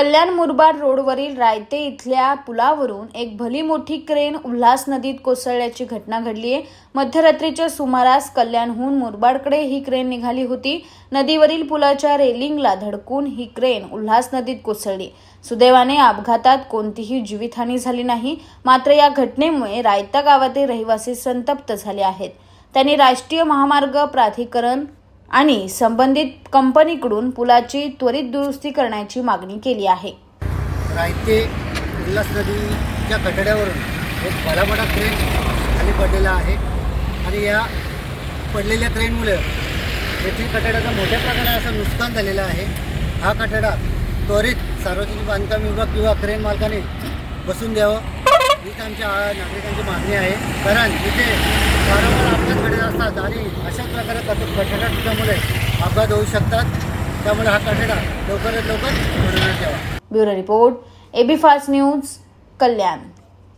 कल्याण मुरबाड रोडवरील रायते इथल्या पुलावरून एक भली मोठी क्रेन उल्हास नदीत कोसळल्याची घटना घडली आहे. मध्यरात्रीच्या सुमारास कल्याणहून मुरबाडकडे ही क्रेन निघाली होती. नदीवरील पुलाच्या रेलिंगला धडकून ही क्रेन उल्हास नदीत कोसळली. सुदैवाने अपघातात कोणतीही जीवितहानी झाली नाही. मात्र या घटनेमुळे रायता गावातील रहिवासी संतप्त झाले आहेत. त्यांनी राष्ट्रीय महामार्ग प्राधिकरण आणि संबंधित कंपनीकडून पुलाची त्वरित दुरुस्ती करण्याची मागणी केली आहे. रायते उल्हास नदीच्या कठड्यावरून एक भला क्रेन खाली पडलेला आहे. आणि या पडलेल्या क्रेनमुळे येथील कठड्याचं मोठ्या प्रकारे असं नुकसान झालेलं आहे. हा कठडा त्वरित सार्वजनिक बांधकाम विभाग किंवा क्रेन मालकाने बसून द्यावं हीच आमच्या नागरिकांची मागणी आहे. कारण इथे वारंवार अपघात घडत असतात आणि अशाच प्रकारे कट कठडा तुझ्यामुळे अपघात होऊ शकतात. त्यामुळे हा कठडा लवकरात लवकर ठेवा. Bureau report AB fast news Kalyan.